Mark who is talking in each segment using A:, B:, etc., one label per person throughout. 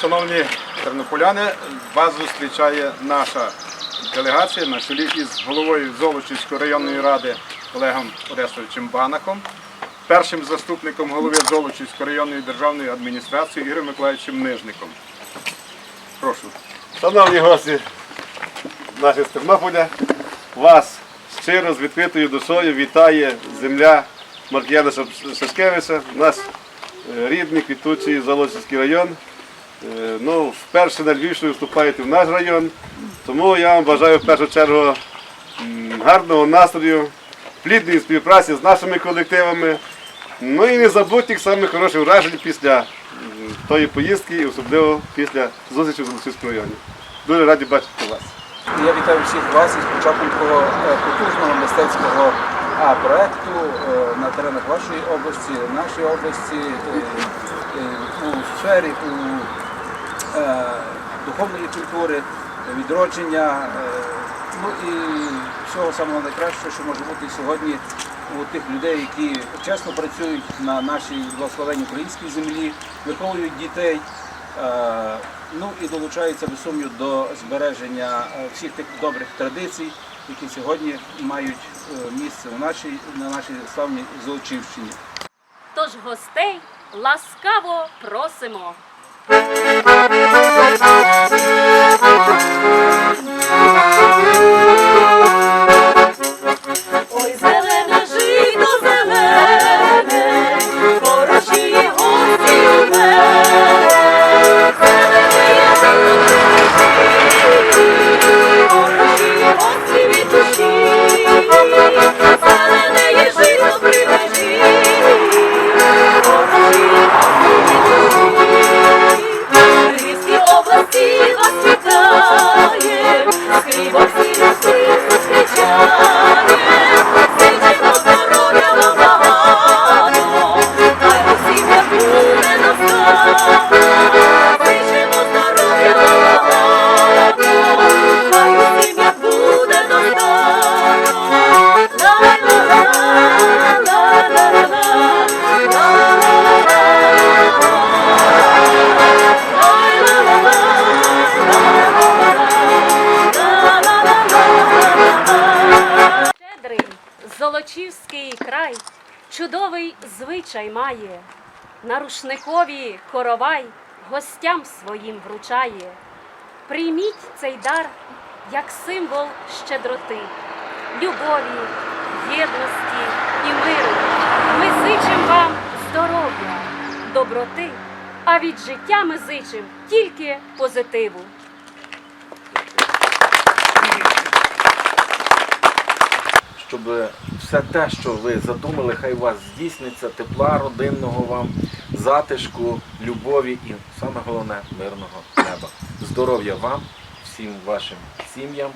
A: Шановні тернополяни, вас зустрічає наша делегація на чолі із головою Золочівської районної ради Олегом Орестовичем Банаком, першим заступником голови Золочівської районної державної адміністрації Ігорем Миколаївичем Нижником. Прошу.
B: Шановні гості наші з Тернополя, вас щиро з відкритою душою вітає земля Маркіяна Шашкевича, наш рідний квітучий Золочівський район. Е, Ну, вперше на Львівщину вступаєте в наш район, тому я вам бажаю в першу чергу гарного настрою, плідної співпраці з нашими колективами. Ну і не забудьте самих хороших вражень після тої поїздки і особливо після зустрічі в Золочівському районі. Дуже раді бачити вас.
C: Я вітаю всіх вас із початком такого е, потужного мистецького а, проекту е, на теренах вашої області, нашої області, е, е, у сфері у, духовної культури, відродження. Ну і всього самого найкращого, що може бути сьогодні у тих людей, які чесно працюють на нашій благословенній українській землі, виховують дітей. Ну і долучаються без сумнів до збереження всіх тих добрих традицій, які сьогодні мають е, місце у нашій на нашій славній Золочівщині.
D: Тож гостей ласкаво просимо. Ой, чудовий звичай має, на рушникові коровай гостям своїм вручає. Прийміть цей дар як символ щедроти, любові, єдності і миру. Ми зичим вам здоров'я, доброти, а від життя ми зичим тільки позитиву.
E: Щоб все те, що ви задумали, хай у вас здійсниться, тепла родинного вам, затишку, любові і саме головне мирного неба. Здоров'я вам, всім вашим сім'ям,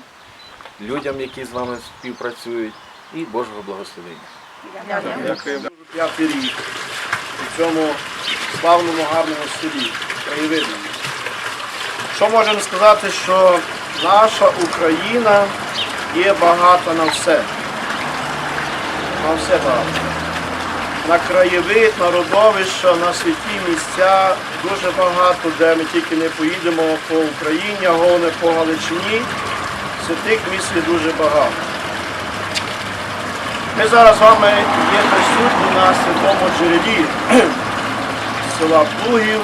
E: людям, які з вами співпрацюють, і Божого благословення.
B: Дякую. П'ятий рік у цьому славному гарному селі, краєвидному. Що можемо сказати, що наша Україна є багата на все. На все багато. На краєвид, на родовища, на святі місця дуже багато, де ми тільки не поїдемо по Україні, а головне по Галичині. Святих місць дуже багато. Ми зараз з вами є присутні на святому джерелі села Плугів.